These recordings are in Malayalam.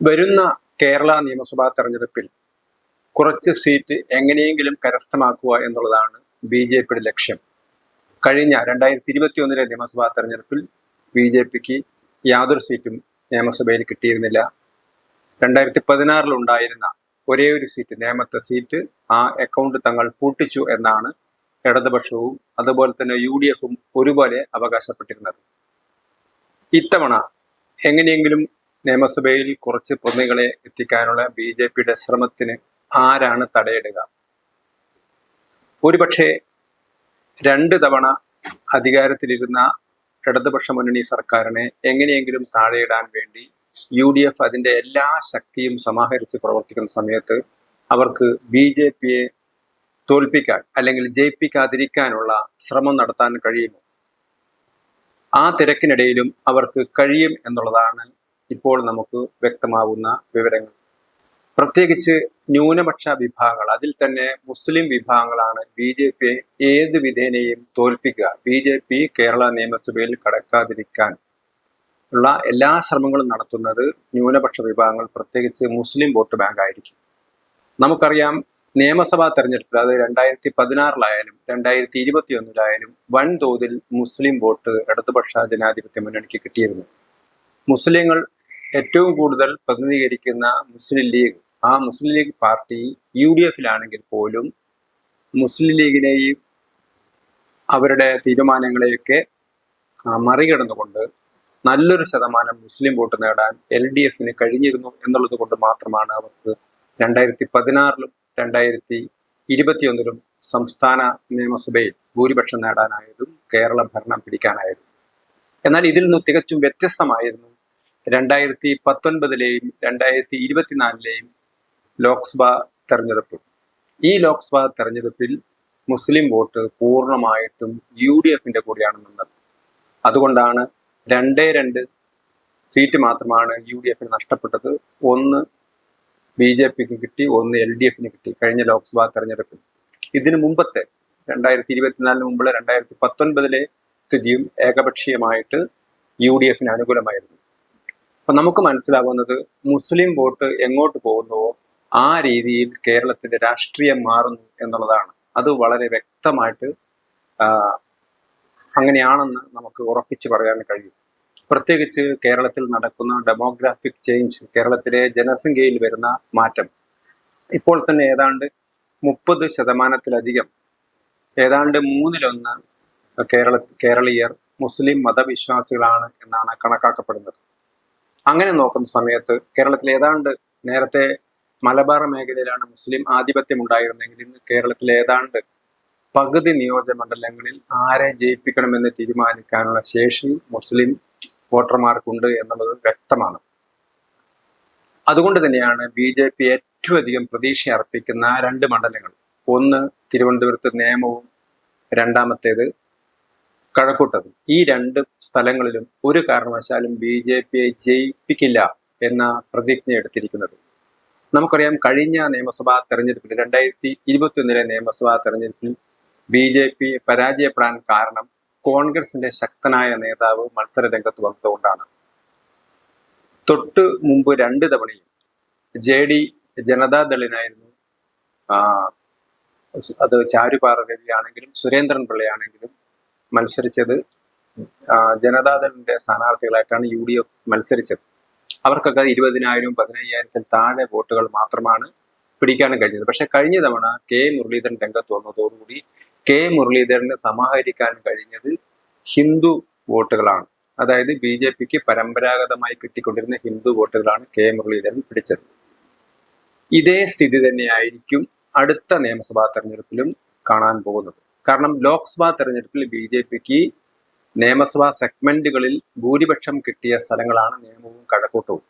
വരുന്ന കേരള നിയമസഭാ തെരഞ്ഞെടുപ്പിൽ കുറച്ച് സീറ്റ് എങ്ങനെയെങ്കിലും കരസ്ഥമാക്കുക എന്നുള്ളതാണ് ബി ജെ പിയുടെ ലക്ഷ്യം. കഴിഞ്ഞ രണ്ടായിരത്തി ഇരുപത്തി ഒന്നിലെ നിയമസഭാ തെരഞ്ഞെടുപ്പിൽ ബി ജെ പിക്ക് യാതൊരു സീറ്റും നിയമസഭയിൽ കിട്ടിയിരുന്നില്ല. രണ്ടായിരത്തി പതിനാറിൽ ഉണ്ടായിരുന്ന ഒരേ ഒരു സീറ്റ് നേമത്തെ സീറ്റ് ആ അക്കൗണ്ട് തങ്ങൾ പൂട്ടിച്ചു എന്നാണ് ഇടതുപക്ഷവും അതുപോലെ തന്നെ യു ഡി എഫും ഒരുപോലെ അവകാശപ്പെട്ടിരുന്നത്. ഇത്തവണ എങ്ങനെയെങ്കിലും നിയമസഭയിൽ കുറച്ച് പ്രതികളെ എത്തിക്കാനുള്ള ബി ജെ പിയുടെ ശ്രമത്തിന് ആരാണ് തടയിടുക? ഒരുപക്ഷെ രണ്ട് തവണ അധികാരത്തിലിരുന്ന ഇടതുപക്ഷ മുന്നണി സർക്കാരിനെ എങ്ങനെയെങ്കിലും താഴെയിടാൻ വേണ്ടി യു ഡി എഫ് അതിന്റെ എല്ലാ ശക്തിയും സമാഹരിച്ച് പ്രവർത്തിക്കുന്ന സമയത്ത് അവർക്ക് ബി ജെ പിയെ തോൽപ്പിക്കാൻ അല്ലെങ്കിൽ ജയിപ്പിക്കാതിരിക്കാനുള്ള ശ്രമം നടത്താൻ കഴിയുമോ? ആ തിരക്കിനിടയിലും അവർക്ക് കഴിയും എന്നുള്ളതാണ് ഇപ്പോൾ നമുക്ക് വ്യക്തമാവുന്ന വിവരങ്ങൾ. പ്രത്യേകിച്ച് ന്യൂനപക്ഷ വിഭാഗങ്ങൾ. അതിൽ തന്നെ മുസ്ലിം വിഭാഗങ്ങളാണ് ബി ജെ പിയെ ഏത് വിധേനയും തോൽപ്പിക്കുക. ബി ജെ പി കേരള നിയമസഭയിൽ കടക്കാതിരിക്കാൻ ഉള്ള എല്ലാ ശ്രമങ്ങളും നടത്തുന്നത് ന്യൂനപക്ഷ വിഭാഗങ്ങൾ പ്രത്യേകിച്ച് മുസ്ലിം വോട്ട് ബാങ്ക് ആയിരിക്കും. നമുക്കറിയാം നിയമസഭാ തെരഞ്ഞെടുപ്പിൽ അത് രണ്ടായിരത്തി പതിനാറിലായാലും രണ്ടായിരത്തി ഇരുപത്തി ഒന്നിലായാലും വൻതോതിൽ മുസ്ലിം വോട്ട് ഇടതുപക്ഷ ജനാധിപത്യ മുന്നണിക്ക് കിട്ടിയിരുന്നു. മുസ്ലിങ്ങൾ ഏറ്റവും കൂടുതൽ പ്രതിനിധീകരിക്കുന്ന മുസ്ലിം ലീഗ് ആ Muslim League party U D എഫിലാണെങ്കിൽ പോലും മുസ്ലിം ലീഗിനെയും അവരുടെ തീരുമാനങ്ങളെയൊക്കെ മറികടന്നുകൊണ്ട് നല്ലൊരു ശതമാനം മുസ്ലിം വോട്ട് നേടാൻ എൽ ഡി എഫിന് കഴിഞ്ഞിരുന്നു എന്നുള്ളത് കൊണ്ട് മാത്രമാണ് അവർക്ക് രണ്ടായിരത്തി പതിനാറിലും രണ്ടായിരത്തി ഇരുപത്തിയൊന്നിലും സംസ്ഥാന നിയമസഭയിൽ ഭൂരിപക്ഷം നേടാനായതും കേരള ഭരണം പിടിക്കാനായതും. എന്നാൽ ഇതിൽ നിന്ന് തികച്ചും വ്യത്യസ്തമായിരുന്നു രണ്ടായിരത്തി പത്തൊൻപതിലെയും രണ്ടായിരത്തി ഇരുപത്തിനാലിലെയും ലോക്സഭാ തെരഞ്ഞെടുപ്പ്. ഈ ലോക്സഭാ തെരഞ്ഞെടുപ്പിൽ മുസ്ലിം വോട്ട് പൂർണമായിട്ടും യു ഡി എഫിന്റെ കൂടെയാണ് നിന്നത്. അതുകൊണ്ടാണ് രണ്ടേ രണ്ട് സീറ്റ് മാത്രമാണ് യു ഡി എഫിന് നഷ്ടപ്പെട്ടത്. ഒന്ന് ബി ജെ പിക്ക് കിട്ടി ഒന്ന് എൽ ഡി എഫിന് കിട്ടി കഴിഞ്ഞ ലോക്സഭാ തെരഞ്ഞെടുപ്പിൽ. ഇതിനു മുമ്പത്തെ രണ്ടായിരത്തി ഇരുപത്തിനാലിന് മുമ്പുള്ള രണ്ടായിരത്തി പത്തൊൻപതിലെ സ്ഥിതിയും ഏകപക്ഷീയമായിട്ട് യു ഡി എഫിന് അനുകൂലമായിരുന്നു. അപ്പൊ നമുക്ക് മനസ്സിലാവുന്നത് മുസ്ലിം വോട്ട് എങ്ങോട്ട് പോകുന്നുവോ ആ രീതിയിൽ കേരളത്തിന്റെ രാഷ്ട്രീയം മാറുന്നു എന്നുള്ളതാണ്. അത് വളരെ വ്യക്തമായിട്ട് അങ്ങനെയാണെന്ന് നമുക്ക് ഉറപ്പിച്ച് പറയാൻ കഴിയും. പ്രത്യേകിച്ച് കേരളത്തിൽ നടക്കുന്ന ഡെമോഗ്രാഫിക് ചേഞ്ച് കേരളത്തിലെ ജനസംഖ്യയിൽ വരുന്ന മാറ്റം. ഇപ്പോൾ തന്നെ ഏതാണ്ട് മുപ്പത് ശതമാനത്തിലധികം ഏതാണ്ട് മൂന്നിലൊന്ന് കേരള കേരളീയർ മുസ്ലിം മതവിശ്വാസികളാണ് എന്നാണ് കണക്കാക്കപ്പെടുന്നത്. അങ്ങനെ നോക്കുന്ന സമയത്ത് കേരളത്തിൽ ഏതാണ്ട് നേരത്തെ മലബാർ മേഖലയിലാണ് മുസ്ലിം ആധിപത്യം ഉണ്ടായിരുന്നെങ്കിൽ ഇന്ന് കേരളത്തിൽ ഏതാണ്ട് പകുതി നിയോജക മണ്ഡലങ്ങളിൽ ആരെ ജയിപ്പിക്കണമെന്ന് തീരുമാനിക്കാനുള്ള ശേഷി മുസ്ലിം വോട്ടർമാർക്കുണ്ട് എന്നുള്ളത് വ്യക്തമാണ്. അതുകൊണ്ട് തന്നെയാണ് ബി ജെ പി ഏറ്റവും അധികം പ്രതീക്ഷ അർപ്പിക്കുന്ന രണ്ട് മണ്ഡലങ്ങൾ. ഒന്ന് തിരുവനന്തപുരത്ത് നിയമവും രണ്ടാമത്തേത് കഴക്കൂട്ടതും. ഈ രണ്ട് സ്ഥലങ്ങളിലും ഒരു കാരണവശാലും ബി ജെ പിയെ ജയിപ്പിക്കില്ല എന്ന പ്രതിജ്ഞ എടുത്തിരിക്കുന്നത്. നമുക്കറിയാം കഴിഞ്ഞ നിയമസഭാ തെരഞ്ഞെടുപ്പിൽ രണ്ടായിരത്തി ഇരുപത്തിയൊന്നിലെ നിയമസഭാ തെരഞ്ഞെടുപ്പിൽ ബി ജെ പി പരാജയപ്പെടാൻ കാരണം കോൺഗ്രസിന്റെ ശക്തനായ നേതാവ് മത്സര രംഗത്ത് വന്നതുകൊണ്ടാണ്. തൊട്ട് മുമ്പ് രണ്ട് തവണയും ജെ ഡി ജനതാദളിനായിരുന്നു അത് ചാരുപാറ രവിയാണെങ്കിലും സുരേന്ദ്രൻ പിള്ളയാണെങ്കിലും മത്സരിച്ചത് ജനതാദളിന്റെ സ്ഥാനാർത്ഥികളായിട്ടാണ് യു ഡി എഫ് മത്സരിച്ചത്. അവർക്കൊക്കെ ഇരുപതിനായിരം പതിനയ്യായിരത്തിൽ താഴെ വോട്ടുകൾ മാത്രമാണ് പിടിക്കാനും കഴിഞ്ഞത്. പക്ഷെ കഴിഞ്ഞ തവണ കെ മുരളീധരൻ രംഗത്ത് വന്നതോടുകൂടി കെ മുരളീധരന് സമാഹരിക്കാൻ കഴിഞ്ഞത് ഹിന്ദു വോട്ടുകളാണ്. അതായത് ബി ജെ പിക്ക് പരമ്പരാഗതമായി കിട്ടിക്കൊണ്ടിരുന്ന ഹിന്ദു വോട്ടുകളാണ് കെ മുരളീധരൻ പിടിച്ചത്. ഇതേ സ്ഥിതി തന്നെയായിരിക്കും അടുത്ത നിയമസഭാ തെരഞ്ഞെടുപ്പിലും കാണാൻ പോകുന്നത്. കാരണം ലോക്സഭാ തെരഞ്ഞെടുപ്പിൽ ബി ജെ പിക്ക് നിയമസഭാ സെഗ്മെന്റുകളിൽ ഭൂരിപക്ഷം കിട്ടിയ സ്ഥലങ്ങളാണ് നിയമവും കഴക്കൂട്ടവും.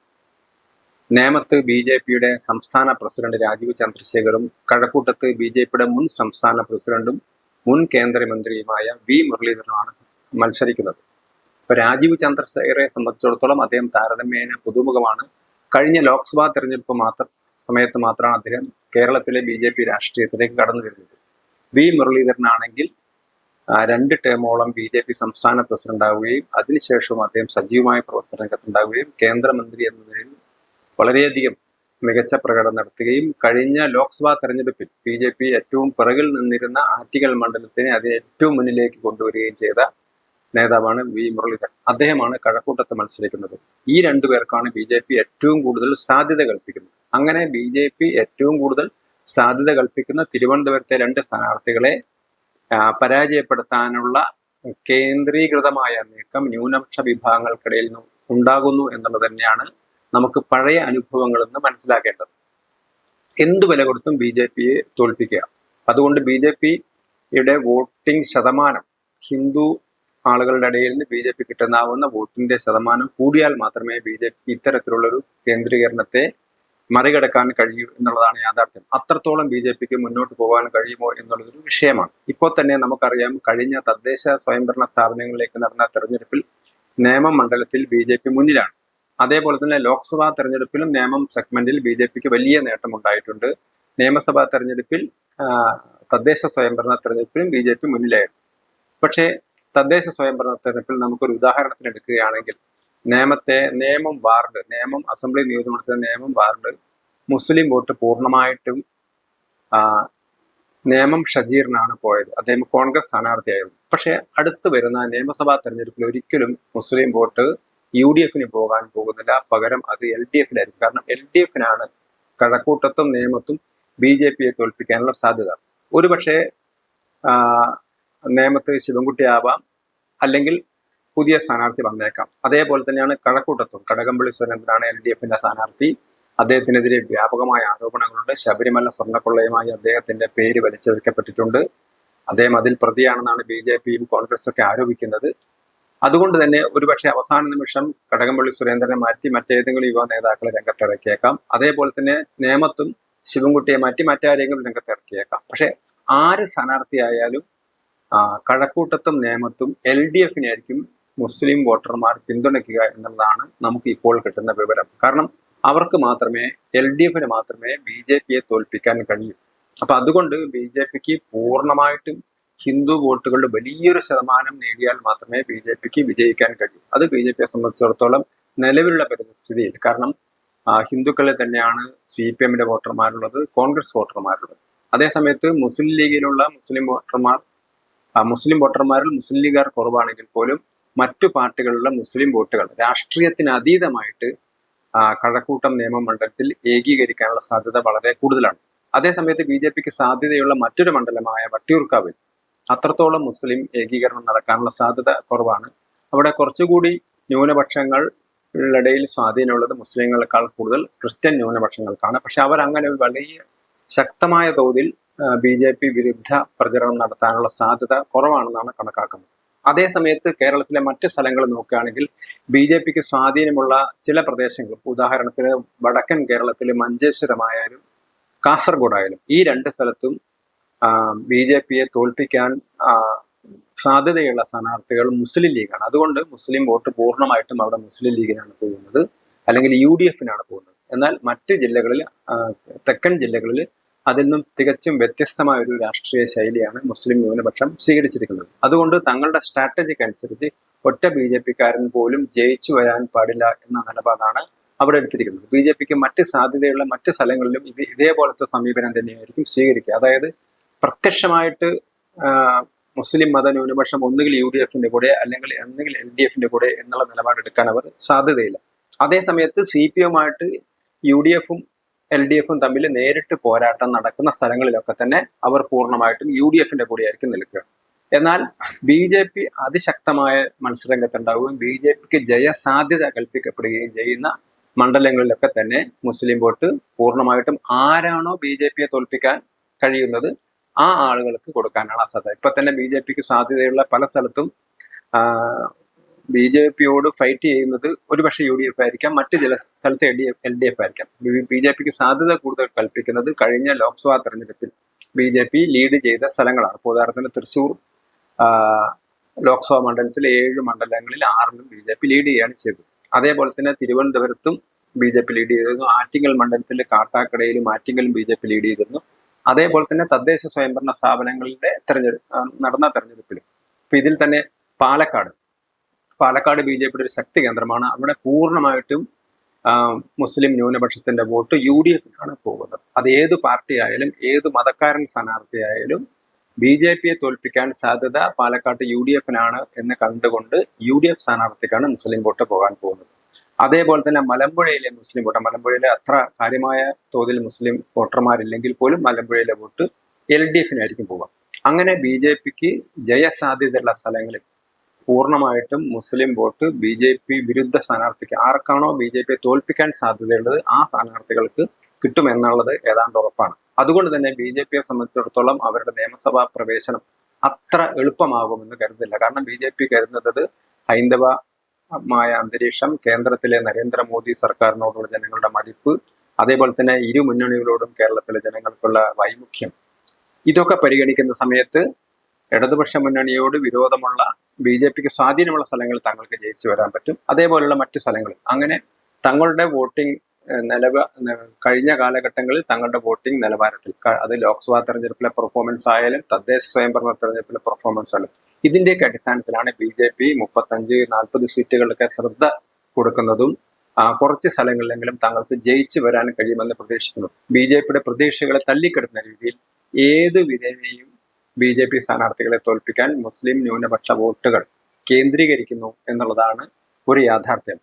നേമത്ത് ബി ജെ പിയുടെ സംസ്ഥാന പ്രസിഡന്റ് രാജീവ് ചന്ദ്രശേഖറും കഴക്കൂട്ടത്ത് ബി ജെ പിയുടെ മുൻ സംസ്ഥാന പ്രസിഡന്റും മുൻ കേന്ദ്രമന്ത്രിയുമായ വി മുരളീധരനാണ് മത്സരിക്കുന്നത്. ഇപ്പൊ രാജീവ് ചന്ദ്രശേഖരെ സംബന്ധിച്ചിടത്തോളം അദ്ദേഹം താരതമ്യേന പുതുമുഖമാണ്. കഴിഞ്ഞ ലോക്സഭാ തെരഞ്ഞെടുപ്പ് മാത്രം സമയത്ത് മാത്രമാണ് അദ്ദേഹം കേരളത്തിലെ ബി രാഷ്ട്രീയത്തിലേക്ക് കടന്നു വരുന്നത്. വി മുരളീധരനാണെങ്കിൽ രണ്ട് ടേമോളം ബി ജെ പി സംസ്ഥാന പ്രസിഡന്റ് ആവുകയും അതിനുശേഷവും അദ്ദേഹം സജീവമായ പ്രവർത്തന രംഗത്തുണ്ടാവുകയും കേന്ദ്രമന്ത്രി എന്ന നിലയിൽ വളരെയധികം മികച്ച പ്രകടനം നടത്തുകയും കഴിഞ്ഞ ലോക്സഭാ തെരഞ്ഞെടുപ്പിൽ ബി ജെ പി ഏറ്റവും പിറകിൽ നിന്നിരുന്ന ആറ്റിങ്ങൽ മണ്ഡലത്തിനെ അത് ഏറ്റവും മുന്നിലേക്ക് കൊണ്ടുവരികയും ചെയ്ത നേതാവാണ് വി മുരളീധരൻ. അദ്ദേഹമാണ് കഴക്കൂട്ടത്ത് മത്സരിക്കുന്നത്. ഈ രണ്ടു പേർക്കാണ് ബി ജെ പി ഏറ്റവും കൂടുതൽ സാധ്യത കൽപ്പിക്കുന്നത്. അങ്ങനെ ബി ജെ പി ഏറ്റവും കൂടുതൽ സാധ്യത കൽപ്പിക്കുന്ന തിരുവനന്തപുരത്തെ രണ്ട് സ്ഥാനാർത്ഥികളെ പരാജയപ്പെടുത്താനുള്ള കേന്ദ്രീകൃതമായ നീക്കം ന്യൂനപക്ഷ വിഭാഗങ്ങൾക്കിടയിൽ ഉണ്ടാകുന്നു എന്നുള്ളത് തന്നെയാണ് നമുക്ക് പഴയ അനുഭവങ്ങളിൽ നിന്ന് മനസ്സിലാക്കേണ്ടത്. എന്തു വില കൊടുത്തും ബി ജെ പിയെ തോൽപ്പിക്കുക. അതുകൊണ്ട് ബി ജെ പിയുടെ വോട്ടിംഗ് ശതമാനം ഹിന്ദു ആളുകളുടെ ഇടയിൽ നിന്ന് ബി ജെ പി കിട്ടുന്നാവുന്ന വോട്ടിന്റെ ശതമാനം കൂടിയാൽ മാത്രമേ ബി ജെ പി ഇത്തരത്തിലുള്ളൊരു കേന്ദ്രീകരണത്തെ മറികടക്കാൻ കഴിയൂ എന്നുള്ളതാണ് യാഥാർത്ഥ്യം. അത്രത്തോളം ബി ജെ പിക്ക് മുന്നോട്ട് പോകാൻ കഴിയുമോ എന്നുള്ളതൊരു വിഷയമാണ്. ഇപ്പോൾ തന്നെ നമുക്കറിയാം കഴിഞ്ഞ തദ്ദേശ സ്വയംഭരണ സ്ഥാപനങ്ങളിലേക്ക് നടന്ന തെരഞ്ഞെടുപ്പിൽ നേമം മണ്ഡലത്തിൽ ബി ജെ പി മുന്നിലാണ്. അതേപോലെ തന്നെ ലോക്സഭാ തെരഞ്ഞെടുപ്പിലും നേമം സെഗ്മെന്റിൽ ബി ജെ പിക്ക് വലിയ നേട്ടമുണ്ടായിട്ടുണ്ട്. നിയമസഭാ തെരഞ്ഞെടുപ്പിൽ തദ്ദേശ സ്വയംഭരണ തെരഞ്ഞെടുപ്പിലും ബി ജെ പി മുന്നിലായിരുന്നു. പക്ഷേ തദ്ദേശ സ്വയംഭരണ തെരഞ്ഞെടുപ്പിൽ നമുക്കൊരു ഉദാഹരണത്തിന് എടുക്കുകയാണെങ്കിൽ നേമത്തെ നേമം വാർഡ് നേമം അസംബ്ലി നിയോജകമണ്ഡലത്തിലെ നേമം വാർഡ് മുസ്ലിം വോട്ട് പൂർണമായിട്ടും നേമം ഷജീറിനാണ് പോയത്. അദ്ദേഹം കോൺഗ്രസ് സ്ഥാനാർത്ഥിയായിരുന്നു. പക്ഷേ അടുത്ത് വരുന്ന നിയമസഭാ തെരഞ്ഞെടുപ്പിൽ ഒരിക്കലും മുസ്ലിം വോട്ട് യു ഡി എഫിന് പോകാൻ പോകുന്നില്ല. പകരം അത് എൽ ഡി എഫിലായിരിക്കും കാരണം എൽ ഡി എഫിനാണ് കഴക്കൂട്ടത്തും നിയമത്തും ബി ജെ പിയെ തോൽപ്പിക്കാനുള്ള സാധ്യത. ഒരുപക്ഷെ നിയമത്ത് ശിവൻകുട്ടിയാവാം അല്ലെങ്കിൽ പുതിയ സ്ഥാനാർത്ഥി വന്നേക്കാം. അതേപോലെ തന്നെയാണ് കഴക്കൂട്ടത്തും. കടകംപള്ളി സുരേന്ദ്രനാണ് എൽ ഡി എഫിന്റെ സ്ഥാനാർത്ഥി. അദ്ദേഹത്തിനെതിരെ വ്യാപകമായ ആരോപണങ്ങളുണ്ട്. ശബരിമല സ്വർണക്കൊള്ളയുമായി അദ്ദേഹത്തിന്റെ പേര് വലിച്ചെടുക്കപ്പെട്ടിട്ടുണ്ട് അദ്ദേഹം അതിൽ പ്രതിയാണെന്നാണ് ബി ജെ പിയും കോൺഗ്രസും ഒക്കെ ആരോപിക്കുന്നത്. അതുകൊണ്ട് തന്നെ ഒരുപക്ഷെ അവസാന നിമിഷം കടകംപള്ളി സുരേന്ദ്രനെ മാറ്റി മറ്റേതെങ്കിലും യുവ നേതാക്കളെ രംഗത്തിറക്കിയേക്കാം. അതേപോലെ തന്നെ നേമത്തും ശിവൻകുട്ടിയെ മാറ്റി മറ്റാരെങ്കിലും രംഗത്തിറക്കിയേക്കാം. പക്ഷെ ആര് സ്ഥാനാർത്ഥിയായാലും കഴക്കൂട്ടത്തും നേമത്തും എൽ ഡി എഫിനായിരിക്കും മുസ്ലിം വോട്ടർമാർ പിന്തുണയ്ക്കുക എന്നുള്ളതാണ് നമുക്ക് ഇപ്പോൾ കിട്ടുന്ന വിവരം. കാരണം അവർക്ക് മാത്രമേ എൽ ഡി എഫിന് മാത്രമേ ബി ജെ പിയെ തോൽപ്പിക്കാൻ കഴിയൂ. അപ്പൊ അതുകൊണ്ട് ബി ജെ പിക്ക് പൂർണമായിട്ടും ഹിന്ദു വോട്ടുകളുടെ വലിയൊരു ശതമാനം നേടിയാൽ മാത്രമേ ബി ജെ പിക്ക് വിജയിക്കാൻ കഴിയൂ. അത് ബി ജെ പിയെ സംബന്ധിച്ചിടത്തോളം നിലവിലുള്ള പരിസ്ഥിതിയിൽ കാരണം ഹിന്ദുക്കളെ തന്നെയാണ് സി പി എമ്മിന്റെ വോട്ടർമാരുള്ളത് കോൺഗ്രസ് വോട്ടർമാരുള്ളത്. അതേസമയത്ത് മുസ്ലിം ലീഗിലുള്ള മുസ്ലിം വോട്ടർമാർ മുസ്ലിം വോട്ടർമാരിൽ മുസ്ലിം ലീഗുകാർ കുറവാണെങ്കിൽ പോലും മറ്റു പാർട്ടികളുടെ മുസ്ലിം വോട്ടുകൾ രാഷ്ട്രീയത്തിന് അതീതമായിട്ട് കഴക്കൂട്ടം നിയമമണ്ഡലത്തിൽ ഏകീകരിക്കാനുള്ള സാധ്യത വളരെ കൂടുതലാണ്. അതേസമയത്ത് ബി ജെ പിക്ക് സാധ്യതയുള്ള മറ്റൊരു മണ്ഡലമായ വട്ടിയൂർക്കാവിൽ അത്രത്തോളം മുസ്ലിം ഏകീകരണം നടക്കാനുള്ള സാധ്യത കുറവാണ്. അവിടെ കുറച്ചുകൂടി ന്യൂനപക്ഷങ്ങൾ ഇടയിൽ സ്വാധീനമുള്ളത് മുസ്ലിങ്ങളെക്കാൾ കൂടുതൽ ക്രിസ്ത്യൻ ന്യൂനപക്ഷങ്ങൾക്കാണ്. പക്ഷെ അവർ അങ്ങനെ ഒരു വലിയ ശക്തമായ തോതിൽ ബി ജെ പി വിരുദ്ധ പ്രചരണം നടത്താനുള്ള സാധ്യത കുറവാണെന്നാണ് കണക്കാക്കുന്നത്. അതേസമയത്ത് കേരളത്തിലെ മറ്റ് സ്ഥലങ്ങൾ നോക്കുകയാണെങ്കിൽ ബി ജെ പിക്ക് സ്വാധീനമുള്ള ചില പ്രദേശങ്ങൾ. ഉദാഹരണത്തിന് വടക്കൻ കേരളത്തിലെ മഞ്ചേശ്വരമായാലും കാസർഗോഡായാലും ഈ രണ്ട് സ്ഥലത്തും ബി ജെ പിയെ തോൽപ്പിക്കാൻ സാധ്യതയുള്ള സ്ഥാനാർത്ഥികൾ മുസ്ലിം ലീഗാണ്. അതുകൊണ്ട് മുസ്ലിം വോട്ട് പൂർണമായിട്ടും അവിടെ മുസ്ലിം ലീഗിനാണ് പോകുന്നത്. അല്ലെങ്കിൽ യു ഡി എഫിനാണ് പോകുന്നത്. എന്നാൽ മറ്റ് ജില്ലകളിൽ തെക്കൻ ജില്ലകളിൽ അതിൽ നിന്നും തികച്ചും വ്യത്യസ്തമായ ഒരു രാഷ്ട്രീയ ശൈലിയാണ് മുസ്ലിം ന്യൂനപക്ഷം സ്വീകരിച്ചിരിക്കുന്നത്. അതുകൊണ്ട് തങ്ങളുടെ സ്ട്രാറ്റജിക്ക് അനുസരിച്ച് ഒറ്റ ബി ജെ പിക്കാരൻ പോലും ജയിച്ചു വരാൻ പാടില്ല എന്ന നിലപാടാണ് അവിടെ എടുത്തിരിക്കുന്നത്. ബി ജെ പിക്ക് മറ്റ് സാധ്യതയുള്ള മറ്റ് സ്ഥലങ്ങളിലും ഇത് ഇതേപോലത്തെ സമീപനം തന്നെയായിരിക്കും സ്വീകരിക്കുക. അതായത് പ്രത്യക്ഷമായിട്ട് മുസ്ലിം മത ന്യൂനപക്ഷം ഒന്നുകിൽ യു ഡി എഫിന്റെ കൂടെ അല്ലെങ്കിൽ ഒന്നുകിൽ എൽ ഡി എഫിന്റെ കൂടെ എന്നുള്ള നിലപാടെടുക്കാൻ അവർ സാധ്യതയില്ല. അതേസമയത്ത് സി പി എമ്മായിട്ട് യു ഡി എഫും എൽ ഡി എഫും തമ്മിൽ നേരിട്ട് പോരാട്ടം നടക്കുന്ന സ്ഥലങ്ങളിലൊക്കെ തന്നെ അവർ പൂർണമായിട്ടും യു ഡി എഫിന്റെ കൂടെയായിരിക്കും നിൽക്കുക. എന്നാൽ ബി ജെ പി അതിശക്തമായ മത്സരരംഗത്തുണ്ടാവുകയും ബി ജെ പിക്ക് ജയസാധ്യത കൽപ്പിക്കപ്പെടുകയും ചെയ്യുന്ന മണ്ഡലങ്ങളിലൊക്കെ തന്നെ മുസ്ലിം വോട്ട് പൂർണമായിട്ടും ആരാണോ ബി ജെ പിയെ തോൽപ്പിക്കാൻ കഴിയുന്നത് ആ ആളുകൾക്ക് കൊടുക്കാനാണ് സാധ്യത ഇപ്പൊ തന്നെ ബി ജെ പിക്ക് സാധ്യതയുള്ള പല സ്ഥലത്തും ബി ജെ പിയോട് ഫൈറ്റ് ചെയ്യുന്നത് ഒരുപക്ഷെ യു ഡി എഫ് ആയിരിക്കാം മറ്റ് ചില സ്ഥലത്ത് L D F L D F ആയിരിക്കാം. ബി ജെ പിക്ക് സാധ്യത കൂടുതൽ കൽപ്പിക്കുന്നത് കഴിഞ്ഞ ലോക്സഭാ തെരഞ്ഞെടുപ്പിൽ ബി ജെ പി ലീഡ് ചെയ്ത സ്ഥലങ്ങളാണ്. ഉദാഹരണത്തിന് തൃശ്ശൂർ ലോക്സഭാ മണ്ഡലത്തിൽ ഏഴ് മണ്ഡലങ്ങളിൽ ആറിലും ബി ജെ പി ലീഡ് ചെയ്യുകയാണ് ചെയ്തത്. അതേപോലെ തന്നെ തിരുവനന്തപുരത്തും ബി ജെ പി ലീഡ് ചെയ്തിരുന്നു. ആറ്റിങ്ങൽ മണ്ഡലത്തിലെ കാട്ടാക്കടയിലും ആറ്റിങ്ങലും ബി ജെ പി ലീഡ് ചെയ്തിരുന്നു. അതേപോലെ തന്നെ തദ്ദേശ സ്വയംഭരണ സ്ഥാപനങ്ങളുടെ തെരഞ്ഞെടുപ്പ് നടന്ന തെരഞ്ഞെടുപ്പിലും. ഇപ്പൊ ഇതിൽ തന്നെ പാലക്കാട് പാലക്കാട് ബി ജെ പിയുടെ ഒരു ശക്തി കേന്ദ്രമാണ്. അവിടെ പൂർണമായിട്ടും മുസ്ലിം ന്യൂനപക്ഷത്തിന്റെ വോട്ട് യു ഡി എഫിനാണ് പോകുന്നത്. അത് ഏത് പാർട്ടി ആയാലും ഏത് മതക്കാരൻ സ്ഥാനാർത്ഥിയായാലും ബി ജെ പിയെ തോൽപ്പിക്കാൻ സാധ്യത പാലക്കാട്ട് യു ഡി എഫിനാണ് എന്ന് കണ്ടുകൊണ്ട് യു ഡി എഫ് സ്ഥാനാർത്ഥിക്കാണ് മുസ്ലിം വോട്ട് പോകാൻ പോകുന്നത്. അതേപോലെ തന്നെ മലമ്പുഴയിലെ മുസ്ലിം വോട്ട് മലമ്പുഴയിലെ അത്ര കാര്യമായ തോതിൽ മുസ്ലിം വോട്ടർമാരില്ലെങ്കിൽ പോലും മലമ്പുഴയിലെ വോട്ട് എൽ ഡി എഫിനായിരിക്കും പോവുക. അങ്ങനെ ബി ജെ പിക്ക് ജയസാധ്യതയുള്ള സ്ഥലങ്ങളിൽ പൂർണമായിട്ടും Muslim vote B J P വിരുദ്ധ സ്ഥാനാർത്ഥിക്ക് ആർക്കാണോ ബി ജെ പിയെ തോൽപ്പിക്കാൻ സാധ്യതയുള്ളത് ആ സ്ഥാനാർത്ഥികൾക്ക് കിട്ടുമെന്നുള്ളത് ഏതാണ്ട് ഉറപ്പാണ്. അതുകൊണ്ട് തന്നെ ബി ജെ പിയെ സംബന്ധിച്ചിടത്തോളം അവരുടെ നിയമസഭാ പ്രവേശനം അത്ര എളുപ്പമാകുമെന്ന് കരുതില്ല. കാരണം ബി ജെ പി കരുതുന്നത് ഹൈന്ദവമായ അന്തരീക്ഷം കേന്ദ്രത്തിലെ നരേന്ദ്രമോദി സർക്കാരിനോടുള്ള ജനങ്ങളുടെ മതിപ്പ് അതേപോലെ തന്നെ ഇരു മുന്നണികളോടും കേരളത്തിലെ ജനങ്ങൾക്കുള്ള വൈമുഖ്യം. ഇതൊക്കെ പരിഗണിക്കുന്ന സമയത്ത് ഇടതുപക്ഷ മുന്നണിയോട് വിരോധമുള്ള ബി ജെ പിക്ക് സ്വാധീനമുള്ള സ്ഥലങ്ങളിൽ തങ്ങൾക്ക് ജയിച്ചു വരാൻ പറ്റും. അതേപോലെയുള്ള മറ്റു സ്ഥലങ്ങളിൽ. അങ്ങനെ തങ്ങളുടെ വോട്ടിംഗ് നിലവ കഴിഞ്ഞ കാലഘട്ടങ്ങളിൽ തങ്ങളുടെ വോട്ടിംഗ് നിലവാരത്തിൽ അത് ലോക്സഭാ തെരഞ്ഞെടുപ്പിലെ പെർഫോമൻസ് ആയാലും തദ്ദേശ സ്വയംഭരണ തെരഞ്ഞെടുപ്പിലെ പെർഫോമൻസ് ആയാലും ഇതിന്റെയൊക്കെ അടിസ്ഥാനത്തിലാണ് ബി ജെ പി മുപ്പത്തഞ്ച് നാൽപ്പത് സീറ്റുകളിലൊക്കെ ശ്രദ്ധ കൊടുക്കുന്നതും കുറച്ച് സ്ഥലങ്ങളിലെങ്കിലും തങ്ങൾക്ക് ജയിച്ചു വരാൻ കഴിയുമെന്ന് പ്രതീക്ഷിക്കുന്നു. ബി ജെ പിയുടെ പ്രതീക്ഷകളെ തല്ലിക്കെടുക്കുന്ന രീതിയിൽ ഏത് വിധേനയും ബി ജെ പി സ്ഥാനാർത്ഥികളെ തോൽപ്പിക്കാൻ മുസ്ലിം ന്യൂനപക്ഷ വോട്ടുകൾ കേന്ദ്രീകരിക്കുന്നു എന്നുള്ളതാണ് ഒരു യാഥാർത്ഥ്യം.